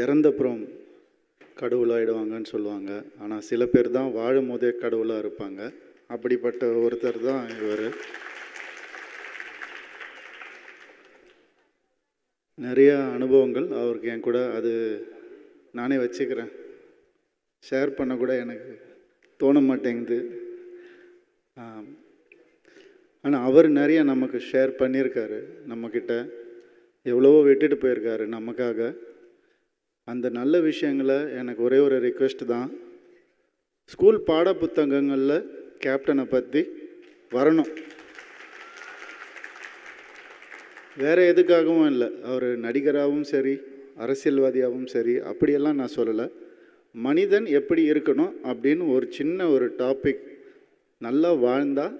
இறந்தப்புறம் கடவுளாகிடுவாங்கன்னு சொல்லுவாங்க. ஆனால் சில பேர் தான் வாழும் போதே கடவுளாக இருப்பாங்க. அப்படிப்பட்ட ஒருத்தர் தான் இவர். நிறைய அனுபவங்கள் அவருக்கு என் கூட. அது நானே வச்சுக்கிறேன். ஷேர் பண்ண கூட எனக்கு தோண மாட்டேங்குது. ஆனால் அவர் நிறைய நமக்கு ஷேர் பண்ணியிருக்காரு. நம்மக்கிட்ட எவ்வளவோ விட்டுட்டு போயிருக்காரு நமக்காக. அந்த நல்ல விஷயங்களை எனக்கு ஒரே ஒரு ரிக்வெஸ்ட் தான். ஸ்கூல் பாட புத்தகங்களில் கேப்டனை பற்றி வரணும். வேறு எதுக்காகவும் இல்லை. அவர் நடிகராகவும் சரி அரசியல்வாதியாகவும் சரி அப்படியெல்லாம் நான் சொல்லலை. மனிதன் எப்படி இருக்கணும் அப்படின்னு ஒரு சின்ன ஒரு டாபிக் நல்லா வாழ்ந்தால்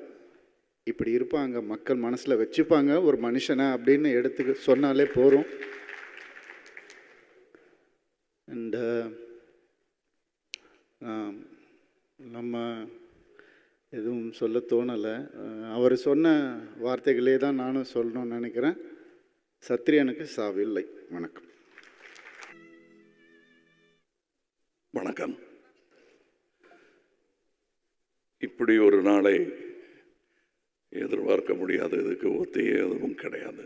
இப்படி இருப்பாங்க மக்கள் மனசில் வச்சுப்பாங்க ஒரு மனுஷனை அப்படின்னு எடுத்து சொன்னாலே போகிறோம் அண்ட் uh, நம்ம எதுவும் சொல்ல தோணலை. அவர் சொன்ன வார்த்தைகளே தான் நானும் சொல்லணும்னு நினைக்கிறேன். சத்ரியனுக்கு சாவில்லை. வணக்கம். வணக்கம். இப்படி ஒரு நாளை எதிர்பார்க்க முடியாது இதுக்கு ஒத்தி எதுவும் கிடையாது.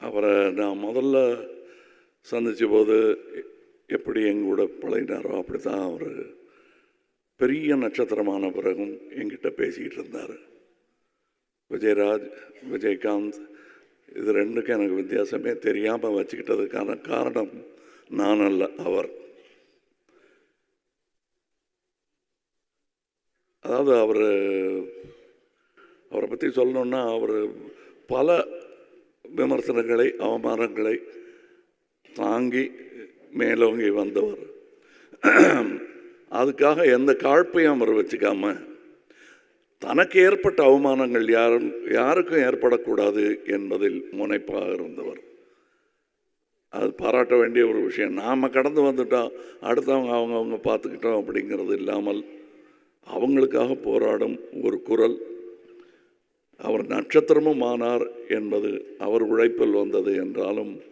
அவரை நான் முதல்ல சந்தித்த போது எப்படி எங்கூட பழகினாரோ அப்படி தான் அவர் பெரிய நட்சத்திரமான பிறகும் என்கிட்ட பேசிக்கிட்டு இருந்தார். விஜயராஜ் விஜயகாந்த் இது ரெண்டுக்கும் எனக்கு வித்தியாசமே தெரியாமல் வச்சுக்கிட்டதுக்கான காரணம் நான் அல்ல அவர். அதாவது அவர் அவரை பற்றி சொல்லணுன்னா அவர் பல விமர்சனங்களை அவமானங்களை தாங்கி மேலோங்கி வந்தவர். அதுக்காக எந்த காழ்ப்பையும் அவர் வச்சுக்காம தனக்கு ஏற்பட்ட அவமானங்கள் யாரும் யாருக்கும் ஏற்படக்கூடாது என்பதில் முனைப்பாக இருந்தவர். அது பாராட்ட வேண்டிய ஒரு விஷயம். நாம் கடந்து வந்துட்டோம் அடுத்தவங்க அவங்க அவங்க பார்த்துக்கிட்டோம் அப்படிங்கிறது இல்லாமல் அவங்களுக்காக போராடும் ஒரு குரல் அவர் நட்சத்திரமும் ஆனார் என்பது அவர் உழைப்பில் வந்தது என்றாலும்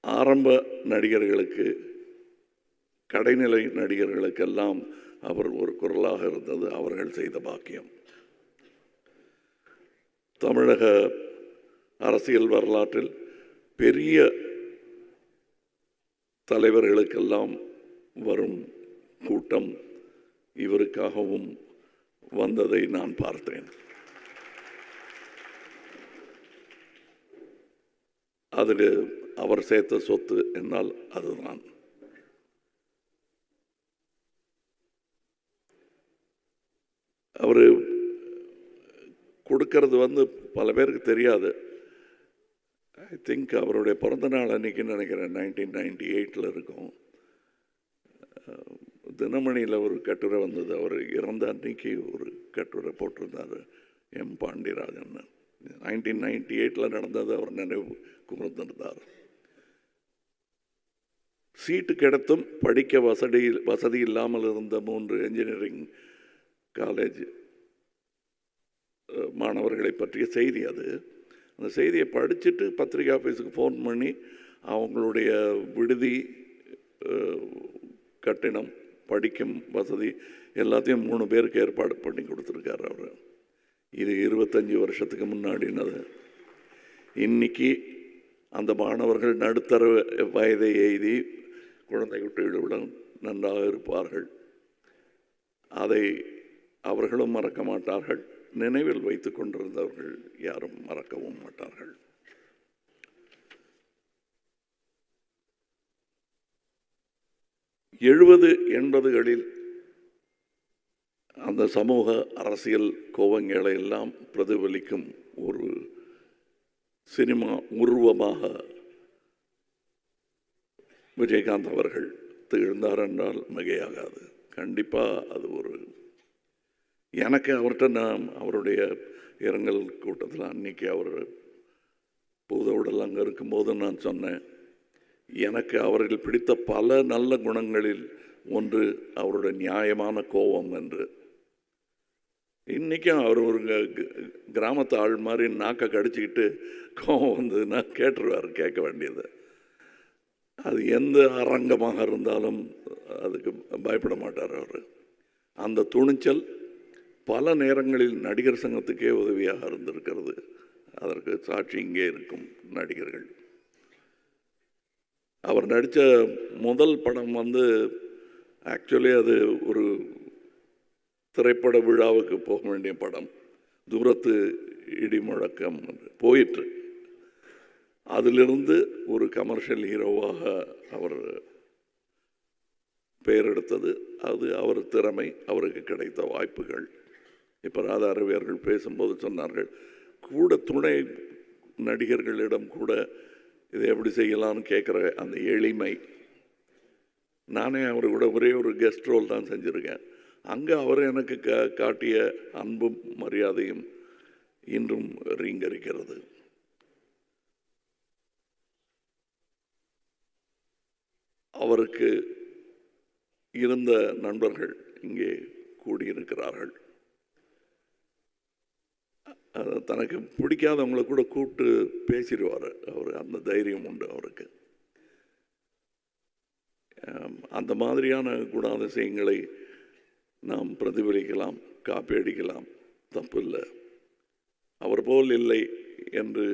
ஆரம்ப நடிகர்களுக்கு கடைநிலை நடிகர்களுக்கெல்லாம் அவர் ஒரு குரலாக இருந்தது. அவர்கள் செய்த பாக்கியம். தமிழக அரசியல் வரலாற்றில் பெரிய தலைவர்களுக்கெல்லாம் வரும் கூட்டம் இவருக்காகவும் வந்ததை நான் பார்த்தேன். அதில் அவர் சேர்த்த சொத்து என்னால் அதுதான். அவர் கொடுக்கறது வந்து பல பேருக்கு தெரியாது. ஐ திங்க் அவருடைய பிறந்த நாள் அன்னைக்கு நினைக்கிறேன் நைன்டீன் நைன்டி எயிட்டில் இருக்கும். தினமணியில் ஒரு கட்டுரை வந்தது. அவர் இறந்த அன்னைக்கு ஒரு கட்டுரை போட்டிருந்தார் எம். பாண்டியராஜன். நைன்டீன் நைன்டி எயிட்டில் நடந்தது அவர் நினைவு கூர்ந்திருந்தார். சீட்டு கிடைத்தும் படிக்க வசதி வசதி இல்லாமல் இருந்த மூன்று என்ஜினியரிங் காலேஜ் மாணவர்களை பற்றிய செய்தி அது. அந்த செய்தியை படிச்சுட்டு பத்திரிகை ஆஃபீஸுக்கு ஃபோன் பண்ணி அவங்களுடைய விடுதி கட்டிடம் படிக்கும் வசதி எல்லாத்தையும் மூணு பேருக்கு ஏற்பாடு பண்ணி கொடுத்துருக்காரு அவர். இது இருபத்தஞ்சி வருஷத்துக்கு முன்னாடினது. இன்னைக்கு அந்த மாணவர்கள் நடுத்தர வயதை எய்தி குழந்தை குட்டிகளுடன் நன்றாக இருப்பார்கள். அதை அவர்களும் மறக்க மாட்டார்கள். நினைவில் வைத்து கொண்டிருந்தவர்கள் யாரும் மறக்கவும் மாட்டார்கள். எழுபது எண்பதுகளில் அந்த சமூக அரசியல் கோவங்களை எல்லாம் பிரதிபலிக்கும் ஒரு சினிமா உருவமாக விஜயகாந்த் அவர்கள் திகழ்ந்தார் என்றால் மிகையாகாது. கண்டிப்பாக அது ஒரு எனக்கு அவர்கிட்ட நான் அவருடைய இரங்கல் கூட்டத்தில் அன்னைக்கு அவர் பூதவுடல் அங்கே இருக்கும்போது நான் சொன்னேன். எனக்கு அவர்கள் பிடித்த பல நல்ல குணங்களில் ஒன்று அவரோட நியாயமான கோபம் என்று. இன்றைக்கும் அவர் ஒரு கிராமத்து ஆள் மாதிரி நாக்கை கடிச்சிக்கிட்டு கோபம் வந்ததுன்னா கேட்டுருவார் கேட்க வேண்டியது. அது எந்த அரங்கமாக இருந்தாலும் அதுக்கு பயப்பட மாட்டார் அவர். அந்த துணிச்சல் பல நேரங்களில் நடிகர் சங்கத்துக்கே உதவியாக இருந்திருக்கிறது. அதற்கு சாட்சி இங்கே இருக்கும் நடிகர்கள். அவர் நடித்த முதல் படம் வந்து ஆக்சுவலி அது ஒரு திரைப்பட விழாவுக்கு போக வேண்டிய படம். தூரத்து இடி முழக்கம் போயிற்று. அதிலிருந்து ஒரு கமர்ஷியல் ஹீரோவாக அவர் பெயர் எடுத்தது அது அவர் திறமை அவருக்கு கிடைத்த வாய்ப்புகள். இப்போ ராதா ரவி அவர்கள் பேசும்போது சொன்னார்கள் கூட துணை நடிகர்களிடம் கூட இதை எப்படி செய்யலாம்னு கேட்குற அந்த எளிமை. நானே அவர் கூட ஒரே ஒரு கெஸ்ட் ரோல் தான் செஞ்சுருக்கேன். அங்கே அவர் எனக்கு கா காட்டிய அன்பும் மரியாதையும் இன்றும் ரீங்கரிக்கிறது. அவருக்கு இருந்த நண்பர்கள் இங்கே கூடியிருக்கிறார்கள். தனக்கு பிடிக்காதவங்கள கூட கூப்பிட்டு பேசிடுவார். அவர் அந்த தைரியம் உண்டு அவருக்கு. அந்த மாதிரியான குணாதிசயங்களை நாம் பிரதிபலிக்கலாம் காப்பி அடிக்கலாம் தப்பு இல்லை. அவர் போல் இல்லை என்று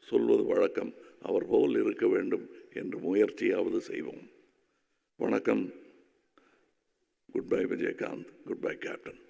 சொல்வது வழக்கம். அவர் போல் இருக்க வேண்டும் என்று முயற்சியாவது செய்வோம். வணக்கம். Good bye Vijayakanth. Good bye captain